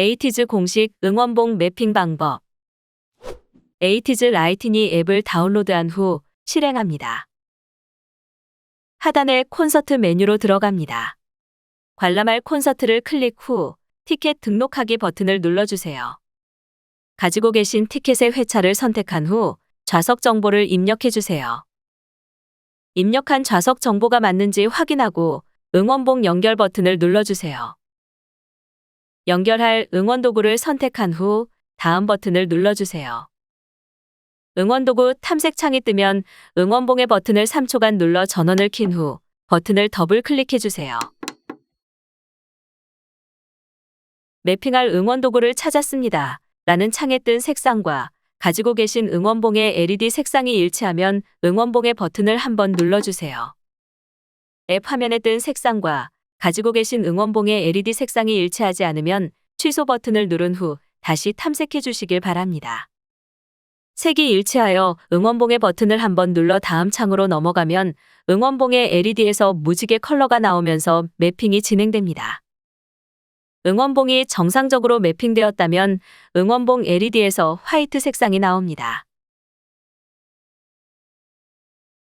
에이티즈 공식 응원봉 매핑 방법. 에이티즈 라이티니 앱을 다운로드한 후 실행합니다. 하단에 콘서트 메뉴로 들어갑니다. 관람할 콘서트를 클릭 후 티켓 등록하기 버튼을 눌러주세요. 가지고 계신 티켓의 회차를 선택한 후 좌석 정보를 입력해 주세요. 입력한 좌석 정보가 맞는지 확인하고 응원봉 연결 버튼을 눌러주세요. 연결할 응원 도구를 선택한 후 다음 버튼을 눌러주세요. 응원 도구 탐색 창이 뜨면 응원봉의 버튼을 3초간 눌러 전원을 킨 후 버튼을 더블 클릭해 주세요. 매핑할 응원 도구를 찾았습니다. 라는 창에 뜬 색상과 가지고 계신 응원봉의 LED 색상이 일치하면 응원봉의 버튼을 한번 눌러주세요. 앱 화면에 뜬 색상과 가지고 계신 응원봉의 LED 색상이 일치하지 않으면 취소 버튼을 누른 후 다시 탐색해 주시길 바랍니다. 색이 일치하여 응원봉의 버튼을 한번 눌러 다음 창으로 넘어가면 응원봉의 LED에서 무지개 컬러가 나오면서 매핑이 진행됩니다. 응원봉이 정상적으로 매핑되었다면 응원봉 LED에서 화이트 색상이 나옵니다.